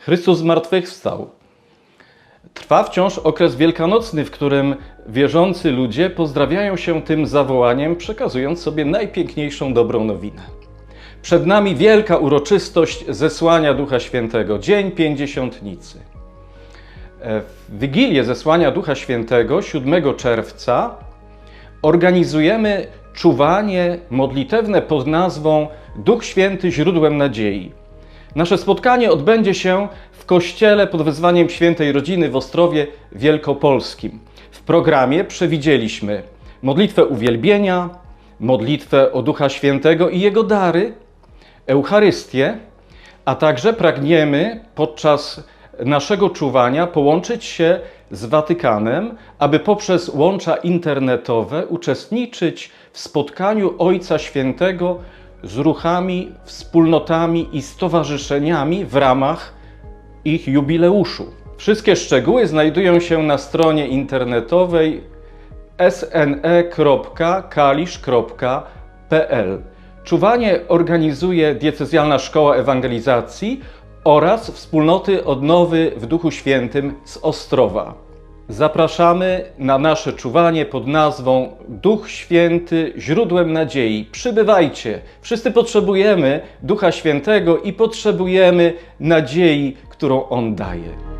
Chrystus zmartwychwstał. Trwa wciąż okres wielkanocny, w którym wierzący ludzie pozdrawiają się tym zawołaniem, przekazując sobie najpiękniejszą dobrą nowinę. Przed nami wielka uroczystość zesłania Ducha Świętego, Dzień Pięćdziesiątnicy. E, W Wigilię zesłania Ducha Świętego 7 czerwca organizujemy czuwanie modlitewne pod nazwą Duch Święty źródłem nadziei. Nasze spotkanie odbędzie się w kościele pod wezwaniem Świętej Rodziny w Ostrowie Wielkopolskim. W programie przewidzieliśmy modlitwę uwielbienia, modlitwę o Ducha Świętego i jego dary, Eucharystię, a także pragniemy podczas naszego czuwania połączyć się z Watykanem, aby poprzez łącza internetowe uczestniczyć w spotkaniu Ojca Świętego z ruchami, wspólnotami i stowarzyszeniami w ramach ich jubileuszu. Wszystkie szczegóły znajdują się na stronie internetowej sne.kalisz.pl. Czuwanie organizuje Diecezjalna Szkoła Ewangelizacji oraz Wspólnoty Odnowy w Duchu Świętym z Ostrowa. Zapraszamy na nasze czuwanie pod nazwą Duch Święty źródłem nadziei. Przybywajcie. Wszyscy potrzebujemy Ducha Świętego i potrzebujemy nadziei, którą On daje.